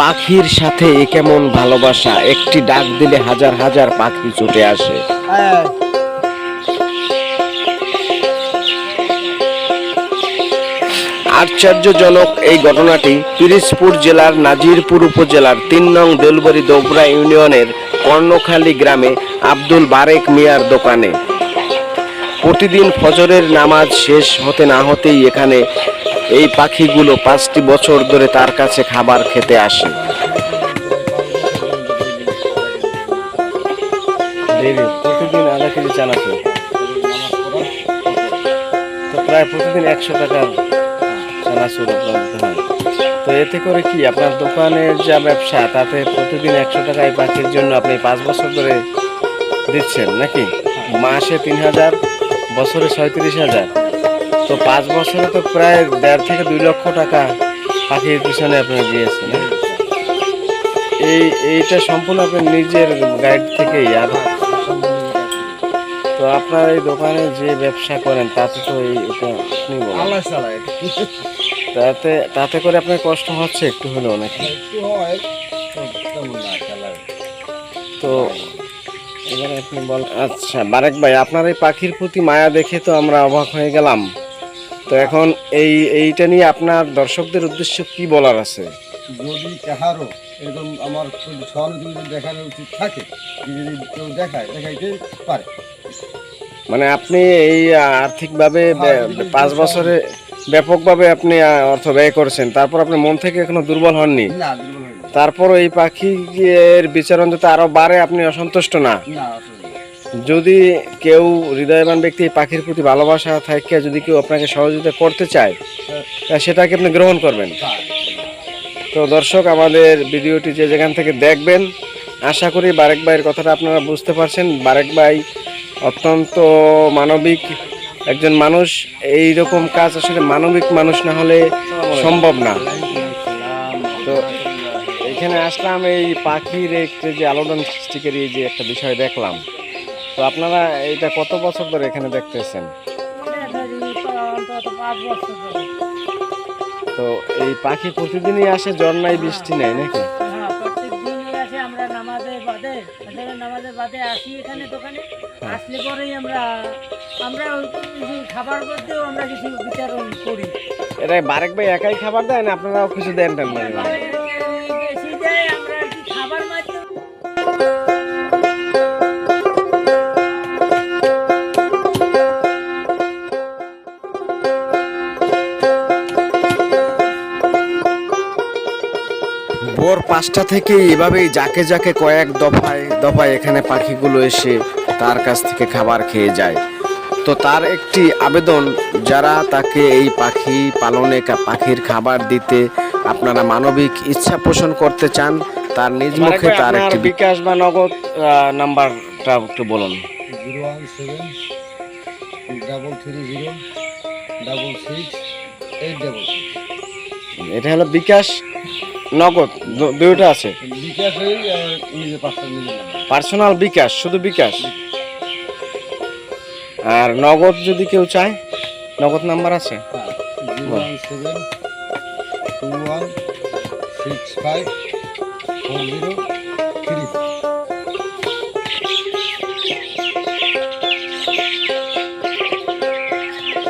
পাখির সাথে এ কেমন ভালোবাসা? একটি ডাক দিলে হাজার হাজার পাখি ছুটে আসে। আশ্চর্যজনক এই ঘটনাটি পিরিজপুর জেলার নাজিরপুর উপজেলার তিন নং দেলবরি দোবরা ইউনিয়নের কর্ণখালী গ্রামে আব্দুল বারেক মিয়ার দোকানে। প্রতিদিন ফজরের নামাজ শেষ হতে না হতেই এখানে এই পাখিগুলো পাঁচটি বছর ধরে তার কাছে খাবার খেতে আসে। প্রতিদিন আধা কেজি তো প্রায় প্রতিদিন একশো টাকার চানাচুর আপনার হয়। তো এতে করে কি, আপনার দোকানের যা ব্যবসা, তাতে প্রতিদিন একশো টাকা এই পাখির জন্য আপনি পাঁচ বছর ধরে দিচ্ছেন নাকি? মাসে তিন হাজার, বছরে ছয়ত্রিশ হাজার। তো পাঁচ বছরে তো প্রায় দেড় থেকে দুই লক্ষ টাকা পাখির পিছনে আপনি দিয়েছেন হ্যাঁ? এই এইটা সম্পূর্ণ আপনার নিজের গাইড থেকেই আর তো আপনার এই দোকানে যে ব্যবসা করেন তাতে তো এই এটা আপনি তাতে তাতে করে আপনার কষ্ট হচ্ছে একটু হলেও নাকি? একটু তো তেমন তো এবারে আপনি বল আচ্ছা বারেক ভাই আপনার এই পাখির প্রতি মায়া দেখে তো আমরা অবাক হয়ে গেলাম। তো এখন এই এইটা নিয়ে আপনার দর্শকদের উদ্দেশ্য কি বলার আছে? যদি কাহারও এরকম আমার সহানুভূতি দেখানো উচিত থাকে যদি কেউ দেখায় দেখাইতে পারে। মানে আপনি এই আর্থিকভাবে হ্যাঁ, পাঁচ বছরে ব্যাপকভাবে আপনি অর্থ ব্যয় করেছেন তারপর আপনি মন থেকে এখনও দুর্বল হননি। তারপর এই পাখির বিচরণ যাতে আরও বাড়ে আপনি অসন্তুষ্ট না? যদি কেউ হৃদয়বান ব্যক্তি, পাখির প্রতি ভালোবাসা থাকে যদি কেউ আপনাকে সহযোগিতা করতে চায় সেটাকে আপনি গ্রহণ করবেন। তো দর্শক, আমাদের ভিডিওটি যে যেখান থেকে দেখবেন, আশা করি বারেক ভাইয়ের কথাটা আপনারা বুঝতে পারছেন। বারেক ভাই অত্যন্ত মানবিক একজন মানুষ। এই রকম কাজ আসলে মানবিক মানুষ না হলে সম্ভব না। তো এখানে আসলাম, এই পাখির যে আলোড়ন সৃষ্টিকারী যে একটা বিষয় দেখলাম। তো আপনারা এটা কত বছর ধরে এখানে দেখতেছেন। তো এই পাখি প্রতিদিনই আসে জ্বর নাই বৃষ্টি নাই নাকি? আমরা নামাজের বাদে বাদে আসি এখানে দোকানে আসলে পরেই আমরা আমরা খাবার মধ্যেও আমরা কিছু করি এটা বারেক ভাই একাই খাবার দেয় না আপনারাও কিছু দেন টেন ভোর পাঁচটা থেকে এভাবেই যাকে যাকে কয়েক দফায় দফায় এখানে পাখিগুলো এসে তার কাছ থেকে খাবার খেয়ে যায়। তো তার একটি আবেদন যারা তাকে এই পাখি পালনে কা- পাখির খাবার দিতে আপনারা মানবিক ইচ্ছা পোষণ করতে চান তার নিজ মুখে তার একটি বিকাশ বা নগদ নাম্বারটা একটু বলুন। Zero one seven double three zero double six eight double এটা হলো বিকাশ নগদ দুইটা আছে। পার্সোনাল বিকাশ শুধু বিকাশ। আর নগদ যদি কেউ চায় নগদ নাম্বার আছে? One six five four zero.